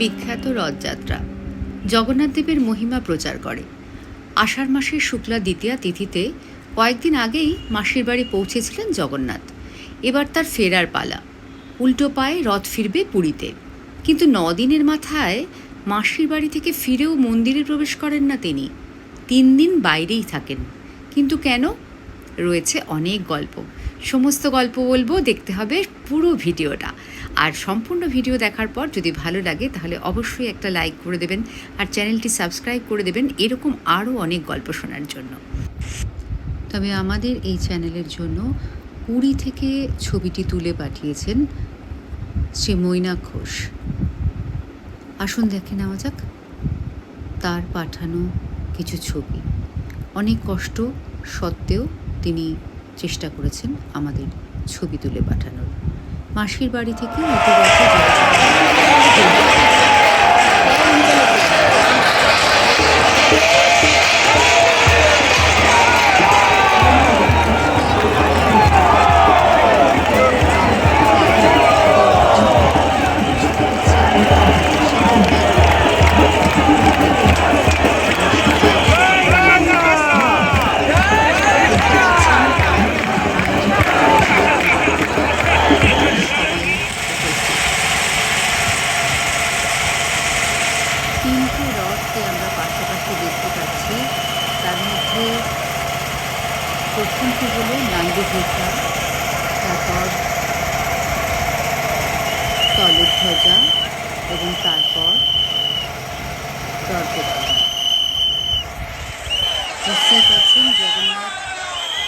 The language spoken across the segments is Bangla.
বিখ্যাত রথযাত্রা। জগন্নাথ দেবের মহিমা প্রচার করে। আষাঢ় মাসের শুক্লা দ্বিতীয়া তিথিতে কয়েকদিন আগেই মাসির বাড়ি পৌঁছেছিলেন জগন্নাথ। এবার তার ফেরার পালা। উল্টো পায়ে রথ ফিরবে পুরীতে। কিন্তু নদিনের মাথায় মাসির বাড়ি থেকে ফিরেও মন্দিরে প্রবেশ করেন না তিনি। তিন দিন বাইরেই থাকেন। কিন্তু কেন? রয়েছে অনেক গল্প। সমস্ত গল্প বলব, দেখতে হবে পুরো ভিডিওটা। আর সম্পূর্ণ ভিডিও দেখার পর যদি ভালো লাগে, তাহলে অবশ্যই একটা লাইক করে দেবেন আর চ্যানেলটি সাবস্ক্রাইব করে দেবেন, এরকম আরও অনেক গল্প শোনার জন্য। তবে আমাদের এই চ্যানেলের জন্য কুড়ি থেকে ছবিটি তুলে পাঠিয়েছেন শ্রী মৈনা ঘোষ। আসুন দেখে নেওয়া যাক, তার পাঠানো কিছু ছবি। অনেক কষ্ট সত্ত্বেও তিনি চেষ্টা করেছেন আমাদের ছবি তুলে পাঠানোর। মাসির বাড়ি থেকে তলধ্বজা এবং তারপর বুঝতেই পারছেন জগন্নাথ,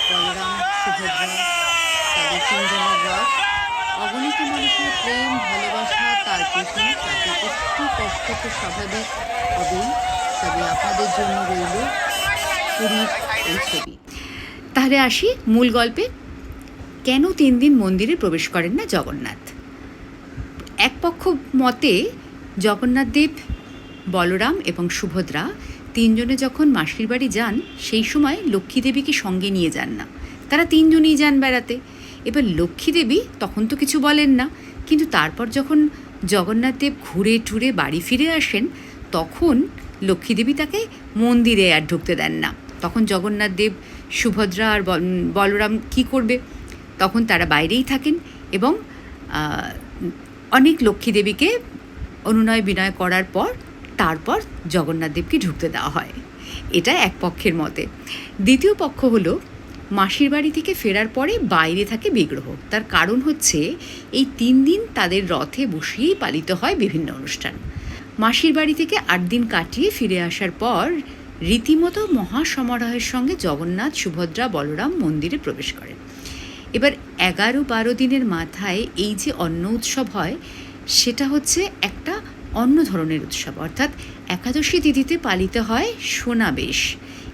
বলরাম, সুভদ্রা, তাদের তিনজনের রথ। অগণিত মানুষের প্রেম, ভালোবাসা, তার প্রতি তাতে একটু কষ্ট তো স্বাভাবিক হবেই, তবে আপনাদের জন্য রইল পুরীর এই ছবি। তাহলে আসি মূল গল্পে। কেন তিন দিন মন্দিরে প্রবেশ করেন না জগন্নাথ? এক পক্ষ মতে জগন্নাথদেব বলরাম এবং সুভদ্রা তিনজনে যখন মাসির বাড়ি যান, সেই সময় লক্ষ্মী দেবীকে সঙ্গে নিয়ে যান না। তারা তিনজনেই যান বেড়াতে। এবার লক্ষ্মী দেবী তখন তো কিছু বলেন না। কিন্তু তারপর যখন জগন্নাথদেব ঘুরে টুরে বাড়ি ফিরে আসেন, তখন লক্ষ্মী দেবী তাকে মন্দিরে আর ঢুকতে দেন না। তখন জগন্নাথদেব সুভদ্রা আর বলরাম কি করবে? তখন তারা বাইরেই থাকেন এবং অনেক লক্ষ্মী দেবীকে অনুনয় বিনয় করার পর, তারপর জগন্নাথ দেবকে ঢুকতে দেওয়া হয়। এটা এক পক্ষের মতে। দ্বিতীয় পক্ষ হলো, মাসির বাড়ি থেকে ফেরার পরে বাইরে থাকে বিগ্রহ। তার কারণ হচ্ছে, এই তিন দিন তাদের রথে বসিয়েই পালিত হয় বিভিন্ন অনুষ্ঠান। মাসির বাড়ি থেকে আট দিন কাটিয়ে ফিরে আসার পর, রীতিমতো মহাসমারোহের সঙ্গে জগন্নাথ, সুভদ্রা, বলরাম মন্দিরে প্রবেশ করেন। এবার এগারো বারো দিনের মাথায় এই যে অন্ন উৎসব হয়, সেটা হচ্ছে একটা অন্য ধরনের উৎসব। অর্থাৎ একাদশী তিথিতে পালিত হয় সোনাবেশ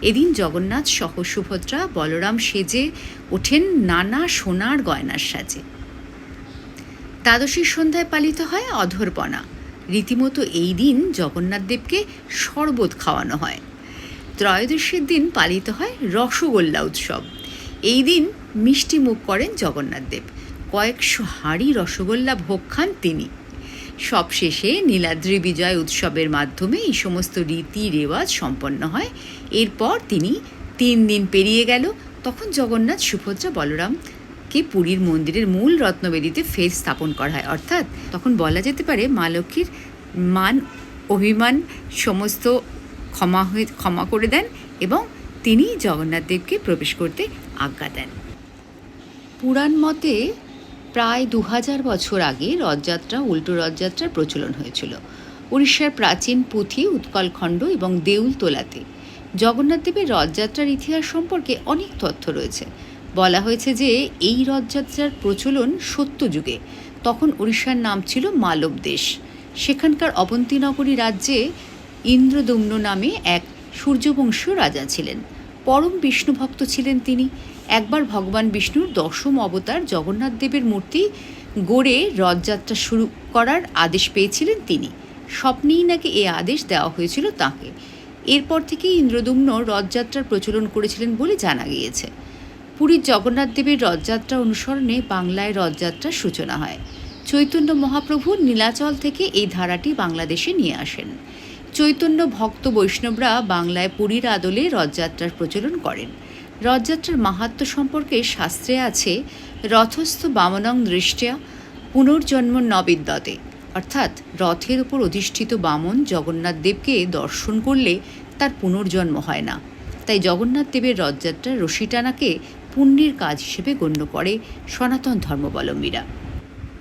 এদিন জগন্নাথ সহ সুভদ্রা বলরাম সেজে ওঠেন নানা সোনার গয়নার সাজে। দ্বাদশীর সন্ধ্যায় পালিত হয় অধরপনা। রীতিমতো এই দিন জগন্নাথদেবকে শরবত খাওয়ানো হয়। ত্রয়োদশীর দিন পালিত হয় রসগোল্লা উৎসব। এই দিন মিষ্টি মুখ করেন জগন্নাথ দেব। কয়েকশো হাঁড়ি রসগোল্লা ভোগ খান তিনি। সবশেষে নীলাদ্রি বিজয় উৎসবের মাধ্যমে এই সমস্ত রীতি রেওয়াজ সম্পন্ন হয়। এরপর তিনি তিন দিন পেরিয়ে গেল। তখন জগন্নাথ, সুভদ্রা, বলরামকে পুরীর মন্দিরের মূল রত্নবেদিতে ফের স্থাপন করা হয়। অর্থাৎ তখন বলা যেতে পারে মা লক্ষ্মীর মান, অভিমান সমস্ত ক্ষমা হয়ে, ক্ষমা করে দেন এবং তিনি জগন্নাথ দেবকে প্রবেশ করতে আজ্ঞা দেন। পুরাণ মতে প্রায় দু হাজার বছর আগে রথযাত্রা, উল্টো রথযাত্রার প্রচলন হয়েছিল। উড়িষ্যার প্রাচীন পুঁথি উৎকলখণ্ড এবং দেউলতোলাতে জগন্নাথ দেবের রথযাত্রার ইতিহাস সম্পর্কে অনেক তথ্য রয়েছে। বলা হয়েছে যে, এই রথযাত্রার প্রচলন সত্যযুগে। তখন উড়িষ্যার নাম ছিল মালব দেশ। সেখানকার অবন্তীনগরী রাজ্যে ইন্দ্রদম্ন নামে এক সূর্যবংশীয় রাজা ছিলেন। পরম বিষ্ণুভক্ত ছিলেন তিনি। একবার ভগবান বিষ্ণুর দশম অবতার জগন্নাথ দেবের মূর্তি গড়ে রথযাত্রা শুরু করার আদেশ পেয়েছিলেন তিনি। স্বপ্নেই নাকি এ আদেশ দেওয়া হয়েছিল তাকে। এরপর থেকেই ইন্দ্রদুম্ন রথযাত্রার প্রচলন করেছিলেন বলে জানা গিয়েছে। পুরীর জগন্নাথ দেবের রথযাত্রা অনুসরণে বাংলায় রথযাত্রার সূচনা হয়। চৈতন্য মহাপ্রভু নীলাচল থেকে এই ধারাটি বাংলাদেশে নিয়ে আসেন। চৈতন্য ভক্ত বৈষ্ণবরা বাংলায় পুরীর আদলে রথযাত্রার প্রচলন করেন। রথযাত্রার মাহাত্ম্য সম্পর্কে শাস্ত্রে আছে, রথস্থ বামনং দৃষ্টিয়া পুনর্জন্ম নবিদ্যতে। অর্থাৎ রথের উপর অধিষ্ঠিত বামন জগন্নাথ দেবকে দর্শন করলে তার পুনর্জন্ম হয় না। তাই জগন্নাথ দেবের রথযাত্রার রশি টানাকে পুণ্যের কাজ হিসেবে গণ্য করে সনাতন ধর্মাবলম্বীরা।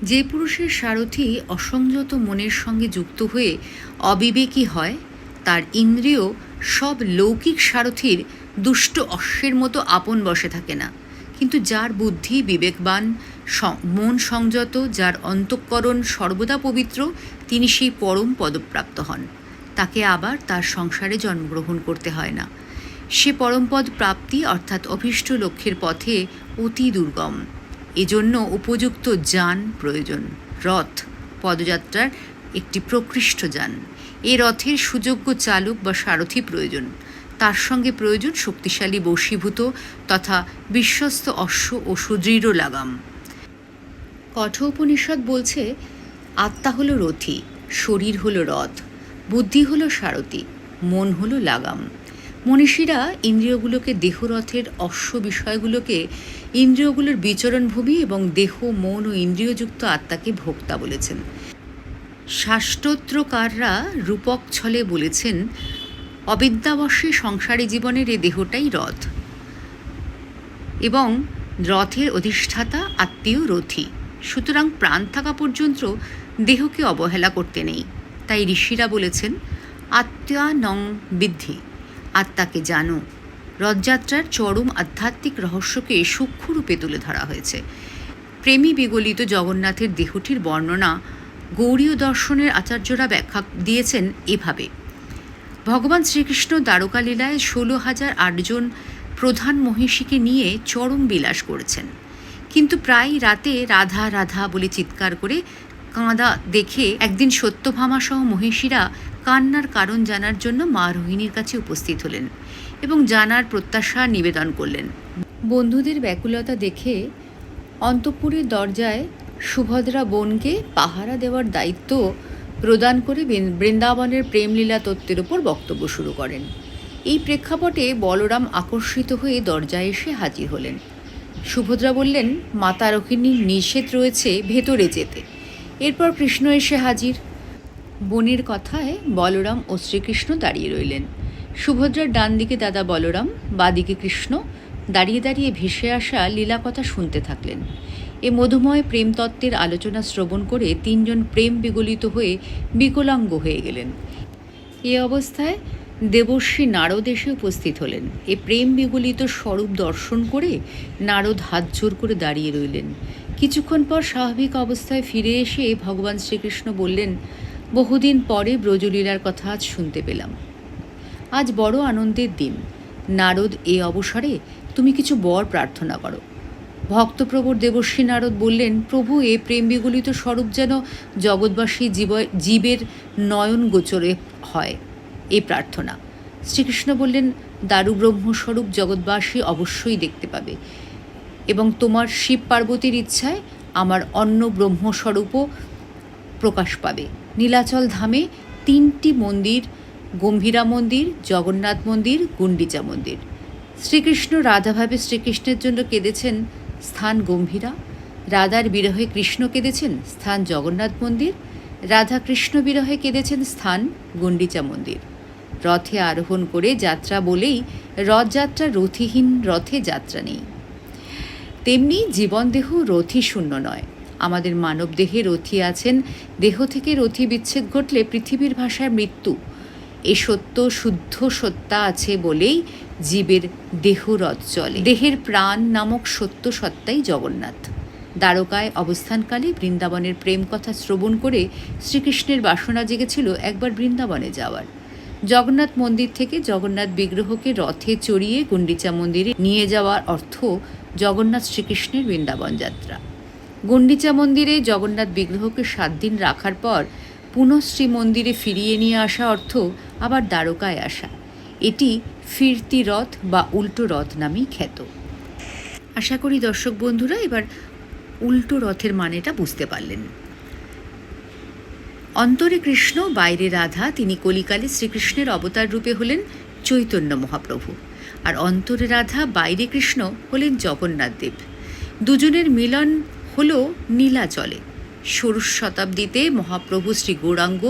যে পুরুষের সারথি অসংযত মনের সঙ্গে যুক্ত হয়ে অবিবেকী হয়, তার ইন্দ্রিয় সব লৌকিক সারথির দুষ্ট অশ্বের মতো আপন বসে থাকে না। কিন্তু যার বুদ্ধি বিবেকবান মন সংযত, যার অন্তঃকরণ সর্বদা পবিত্র, তিনি সেই পরম পদপ্রাপ্ত হন। তাকে আবার তার সংসারে জন্মগ্রহণ করতে হয় না। সে পরমপদ প্রাপ্তি অর্থাৎ অভীষ্ট লক্ষ্যের পথে অতি দুর্গম। এজন্য উপযুক্ত যান প্রয়োজন। রথ, পদযাত্রার একটি প্রকৃষ্ট যান। এ রথের সুযোগ্য চালক বা সারথি প্রয়োজন। তার সঙ্গে প্রয়োজন শক্তিশালী বশীভূত তথা বিশ্বস্ত অশ্ব ও সুদৃঢ় লাগাম। কঠোপনিষদ বলছে, আত্মা হলো রথি, শরীর হলো রথ, বুদ্ধি হলো সারথি, মন হলো লাগাম। মনীষীরা ইন্দ্রিয়গুলোকে দেহরথের অশ্ব বিষয়গুলোকে ইন্দ্রিয়গুলোর বিচরণভূমি এবং দেহ, মন ও ইন্দ্রিয়যুক্ত আত্মাকে ভোক্তা বলেছেন। শাস্ত্রোত্রকাররা রূপক ছলে বলেছেন অবিদ্যাবশ্যে সংসারী জীবনের এ দেহটাই রথ। এবং রথের অধিষ্ঠাতা আত্মীয় রথী। সুতরাং প্রাণ থাকা পর্যন্ত দেহকে অবহেলা করতে নেই। তাই ঋষিরা বলেছেন, আত্মা নং বিদ্ধি। আত্মাকে জানো, রথযাত্রার চরম আধ্যাত্মিক রহস্যকে সূক্ষ্মরূপে তুলে ধরা হয়েছে। প্রেমী বিগলিত জগন্নাথের দেহটির বর্ণনা গৌরীয় দর্শনের আচার্যরা ব্যাখ্যা দিয়েছেন এভাবে। ভগবান শ্রীকৃষ্ণ দ্বারকালীলায় ষোলো হাজার আটজন প্রধান মহিষীকে নিয়ে চরম বিলাস করেছেন। কিন্তু প্রায় রাতে রাধা রাধা বলে চিৎকার করে কাঁদা দেখে একদিন সত্যভামা সহ মহিষীরা কান্নার কারণ জানার জন্য মা রোহিণীর কাছে উপস্থিত হলেন এবং জানার প্রত্যাশা নিবেদন করলেন। বন্ধুদের ব্যাকুলতা দেখে অন্তঃপুরের দরজায় সুভদ্রা বোনকে পাহারা দেওয়ার দায়িত্ব প্রদান করে বৃন্দাবনের প্রেমলীলা তত্ত্বের ওপর বক্তব্য শুরু করেন। এই প্রেক্ষাপটে বলরাম আকর্ষিত হয়ে দরজায় এসে হাজির হলেন। সুভদ্রা বললেন, মাতা রোহিণীর নিষেধ রয়েছে ভেতরে যেতে। এরপর কৃষ্ণ এসে হাজির। বনের কথায় বলরাম ও শ্রীকৃষ্ণ দাঁড়িয়ে রইলেন। সুভদ্রার ডান দিকে দাদা বলরাম, বাদিকে কৃষ্ণ, দাঁড়িয়ে দাঁড়িয়ে ভেসে আসা লীলা কথা শুনতে থাকলেন। এ মধুময় প্রেমতত্ত্বের আলোচনা শ্রবণ করে তিনজন প্রেম বিগলিত হয়ে বিকলাঙ্গ হয়ে গেলেন। এ অবস্থায় দেবর্ষী নারদ এসে উপস্থিত হলেন। এ প্রেম বিগলিত স্বরূপ দর্শন করে নারদ হাত জোর করে দাঁড়িয়ে রইলেন। কিছুক্ষণ পর স্বাভাবিক অবস্থায় ফিরে এসে ভগবান শ্রীকৃষ্ণ বললেন, বহুদিন পরে ব্রজলীলার কথা আজ শুনতে পেলাম। আজ বড় আনন্দের দিন। নারদ, এ অবসরে তুমি কিছু বর প্রার্থনা করো। ভক্তপ্রবর দেবশ্রী নারদ বললেন, প্রভু, এ প্রেম বিগলিত স্বরূপ যেন জগৎবাসী জীব জীবের নয়ন গোচরে হয়। এই প্রার্থনা। শ্রীকৃষ্ণ বললেন দারু ব্রহ্মস্বরূপ জগৎবাসী অবশ্যই দেখতে পাবে এবং তোমার শিব পার্বতীর ইচ্ছায় আমার অন্য ব্রহ্মস্বরূপও প্রকাশ পাবে। নীলাচল ধামে তিনটি মন্দির, গম্ভীরা মন্দির, জগন্নাথ মন্দির, গুন্ডিচা মন্দির। শ্রীকৃষ্ণ রাধাভাবে শ্রীকৃষ্ণের জন্য কেঁদেছেন স্থান গম্ভীরা। রাধার বিরহে কৃষ্ণ কেঁদেছেন স্থান জগন্নাথ মন্দির। রাধা কৃষ্ণ বিরহে কেঁদেছেন স্থান গুন্ডিচা মন্দির। রথে আরোহণ করে যাত্রা বলেই রথযাত্রা রথিহীন, রথে যাত্রা নেই। তেমনি জীবনদেহ রথি শূন্য নয়। আমাদের মানব দেহে রথি আছেন। দেহ থেকে রথি বিচ্ছেদ ঘটলে পৃথিবীর ভাষায় মৃত্যু। এ সত্য শুদ্ধ সত্তা আছে বলেই জীবের দেহ রথ চলে। দেহের প্রাণ নামক সত্য সত্তাই জগন্নাথ। দ্বারকায় অবস্থানকালে বৃন্দাবনের প্রেম কথা শ্রবণ করে শ্রীকৃষ্ণের বাসনা জেগেছিল একবার বৃন্দাবনে যাওয়ার। জগন্নাথ মন্দির থেকে জগন্নাথ বিগ্রহকে রথে চড়িয়ে গুন্ডিচা মন্দিরে নিয়ে যাওয়ার অর্থ জগন্নাথ শ্রীকৃষ্ণের বৃন্দাবন যাত্রা। গুন্ডিচা মন্দিরে জগন্নাথ বিগ্রহকে সাত দিন রাখার পর পুনঃ শ্রী মন্দিরে ফিরিয়ে নিয়ে আসা অর্থ আবার দ্বারকায় আসা। এটি ফিরতি রথ বা উল্টো রথ নামেই খ্যাত। আশা করি দর্শক বন্ধুরা, এবার উল্টো রথের মানেটা বুঝতে পারলেন। অন্তরে কৃষ্ণ, বাইরে রাধা, তিনি কলিকালে শ্রীকৃষ্ণের অবতার রূপে হলেন চৈতন্য মহাপ্রভু। আর অন্তরে রাধা, বাইরে কৃষ্ণ হলেন জগন্নাথ দেব। দুজনের মিলন হল নীলাচলে। ষোড়শ শতাব্দীতে মহাপ্রভু শ্রী গৌরাঙ্গ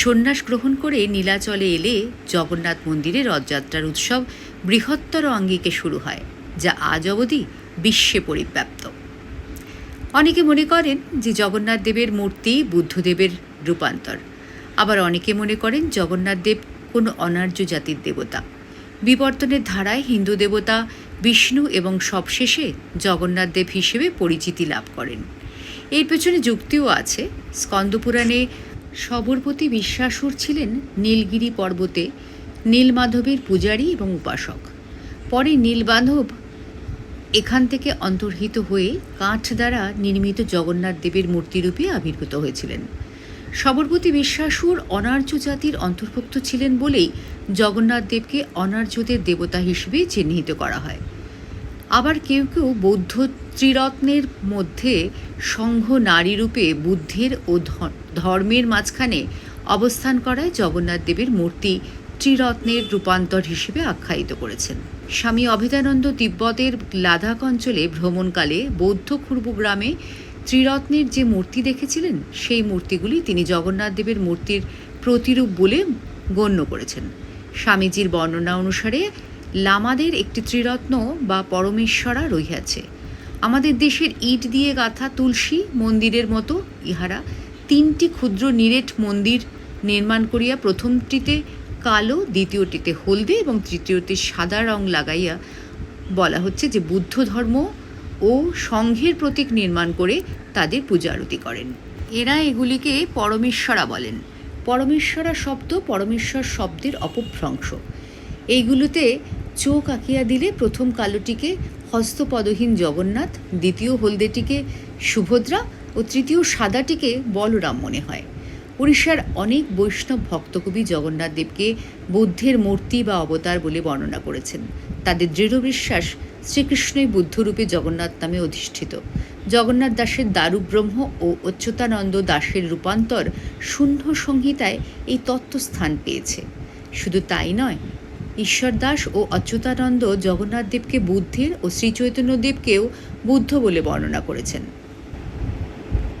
সন্ন্যাস গ্রহণ করে নীলাচলে এলে জগন্নাথ মন্দিরে রথযাত্রার উৎসব বৃহত্তর অঙ্গিকে শুরু হয়, যা আজ অবধি বিশ্বে পরিব্যাপ্ত। অনেকে মনে করেন যে জগন্নাথ দেবের মূর্তি বুদ্ধদেবের রূপান্তর। আবার অনেকে মনে করেন জগন্নাথ দেব কোনো অনার্য জাতির দেবতা। বিবর্তনের ধারায় হিন্দু দেবতা, বিষ্ণু এবং সবশেষে জগন্নাথ দেব হিসেবে পরিচিতি লাভ করেন। এর পেছনে যুক্তিও আছে। স্কন্দপুরাণে সবরপতি বিশ্বাসুর ছিলেন নীলগিরি পর্বতে নীলমাধবের পূজারী এবং উপাসক। পরে নীলমাধব এখান থেকে অন্তর্হিত হয়ে কাঠ দ্বারা নির্মিত জগন্নাথ দেবের মূর্তিরূপে আবির্ভূত হয়েছিলেন। সবরপতি বিশ্বাসুর অনার্য জাতির অন্তর্ভুক্ত ছিলেন বলেই জগন্নাথ দেবকে অনার্যদের দেবতা হিসেবে চিহ্নিত করা হয়। আবার কেউ কেউ বৌদ্ধ ত্রিরত্নের মধ্যে সংঘ নারী রূপে বুদ্ধের ও ধর্মের মাঝখানে অবস্থান করায় জগন্নাথ দেবের মূর্তি ত্রিরত্নের রূপান্তর হিসেবে আখ্যায়িত করেছেন। স্বামী অভেদানন্দ তিব্বতের লাদাখ অঞ্চলে ভ্রমণকালে বৌদ্ধ খুর্ব গ্রামে ত্রিরত্নের যে মূর্তি দেখেছিলেন, সেই মূর্তিগুলি তিনি জগন্নাথ দেবের মূর্তির প্রতিরূপ বলে গণ্য করেছেন। স্বামীজির বর্ণনা অনুসারে লামাদের একটি ত্রিরত্ন বা পরমেশ্বরা রহিয়াছে। আমাদের দেশের ইট দিয়ে গাঁথা তুলসী মন্দিরের মতো ইহারা তিনটি ক্ষুদ্র নিরেট মন্দির নির্মাণ করিয়া প্রথমটিতে কালো, দ্বিতীয়টিতে হলদে এবং তৃতীয়তে সাদা রং লাগাইয়া বলা হচ্ছে যে বুদ্ধ ধর্ম ও সংঘের প্রতীক নির্মাণ করে তাদের পূজা আরতি করেন। এরা এগুলিকে পরমেশ্বরা বলেন। পরমেশ্বরা শব্দ পরমেশ্বর শব্দের অপভ্রংশ। এইগুলোতে চোখ আঁকিয়া দিলে প্রথম কালোটিকে হস্তপদহীন জগন্নাথ, দ্বিতীয় হলদেটিকে সুভদ্রা ও তৃতীয় সাদাটিকে বলরাম মনে হয়। উড়িষ্যার অনেক বৈষ্ণব ভক্তকবি জগন্নাথ দেবকে বুদ্ধের মূর্তি বা অবতার বলে বর্ণনা করেছেন। তাদের দৃঢ় বিশ্বাস শ্রীকৃষ্ণই বুদ্ধরূপে জগন্নাথ নামে অধিষ্ঠিত। জগন্নাথ দাসের দারুব্রহ্ম ও অচ্যুতানন্দ দাসের রূপান্তর শূন্য সংহিতায় এই তত্ত্ব স্থান পেয়েছে। শুধু তাই নয় ঈশ্বর দাস ও অচ্যুতানন্দ জগন্নাথদেবকে বুদ্ধের ও শ্রীচৈতন্যদেবকেও বুদ্ধ বলে বর্ণনা করেছেন।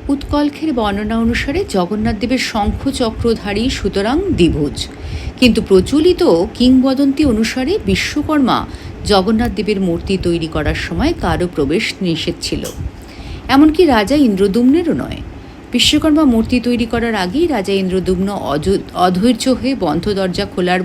উৎকলখের বর্ণনা অনুসারে জগন্নাথ দেবের শঙ্খ চক্রধারী সুতরাং দ্বিভুজ। কিন্তু প্রচলিত কিংবদন্তি অনুসারে বিশ্বকর্মা জগন্নাথদেবের মূর্তি তৈরি করার সময় কারও প্রবেশ নিষেধ ছিল। এমনকি রাজা ইন্দ্রদুম্নেরও নয়। বিশ্বকর্মা মূর্তি তৈরি করার আগেই রাজা ইন্দ্রদুম্ন অধৈর্য হয়ে বন্ধ দরজা খোলার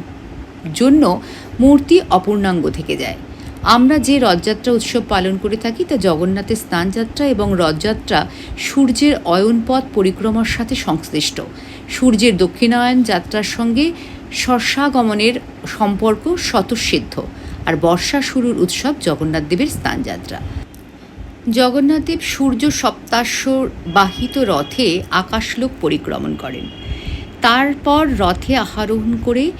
জন্য মূর্তি অপূর্ণাঙ্গ থেকে যায়। আমরা যে রথযাত্রা উৎসব পালন করে থাকি, তা জগন্নাথের স্নানযাত্রা এবং রথযাত্রা সূর্যের অয়নপথ পরিক্রমার সাথে সংশ্লিষ্ট। সূর্যের দক্ষিণায়ন যাত্রার সঙ্গে শস্যাগমনের সম্পর্ক স্বতঃসিদ্ধ, আর বর্ষা শুরুর উৎসব জগন্নাথ দেবের স্নানযাত্রা। জগন্নাথদেব সূর্য সপ্তাশ্ব বাহিত রথে আকাশলোক পরিক্রমণ করেন। তারপর রথে আরোহণ করে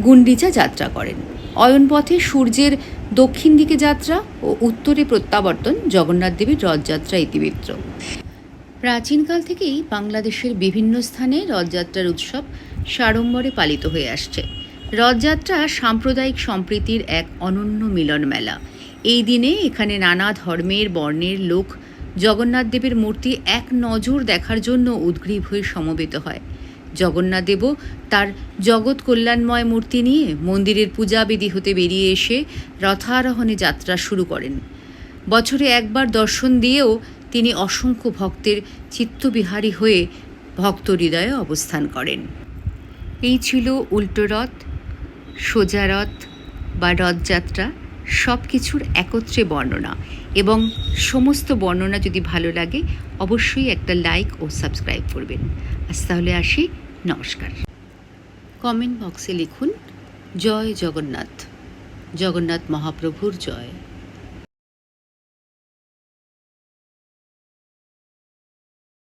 গুন্ডিচা যাত্রা করেন। অয়নপথে সূর্যের দক্ষিণ দিকে যাত্রা ও উত্তরে প্রত্যাবর্তন জগন্নাথ দেবীর রথযাত্রা ইতিবৃত্ত। প্রাচীনকাল থেকেই বাংলাদেশের বিভিন্ন স্থানে রথযাত্রার উৎসব সাড়ম্বরে পালিত হয়ে আসছে। রথযাত্রা সাম্প্রদায়িক সম্প্রীতির এক অনন্য মিলন মেলা। এই দিনে এখানে নানা ধর্মের, বর্ণের লোক জগন্নাথ দেবের মূর্তি এক নজর দেখার জন্য উদ্গ্রীব হয়ে সমবেত হয়। জগন্নাথ দেবও তার জগৎ কল্যাণময় মূর্তি নিয়ে মন্দিরের পূজাবিধি হতে বেরিয়ে এসে রথারোহণে যাত্রা শুরু করেন। বছরে একবার দর্শন দিয়েও তিনি অসংখ্য ভক্তের চিত্তবিহারী হয়ে ভক্ত হৃদয়ে অবস্থান করেন। এই ছিল উল্টো রথ, সোজা রথ বা রথযাত্রা সব কিছুর একত্রে বর্ণনা। এবং সমস্ত বর্ণনা যদি ভালো লাগে, অবশ্যই একটা লাইক ও সাবস্ক্রাইব করবেন। আজ তাহলে আসি, নমস্কার। কমেন্ট বক্সে লিখুন, জয় জগন্নাথ। জগন্নাথ মহাপ্রভুর জয়।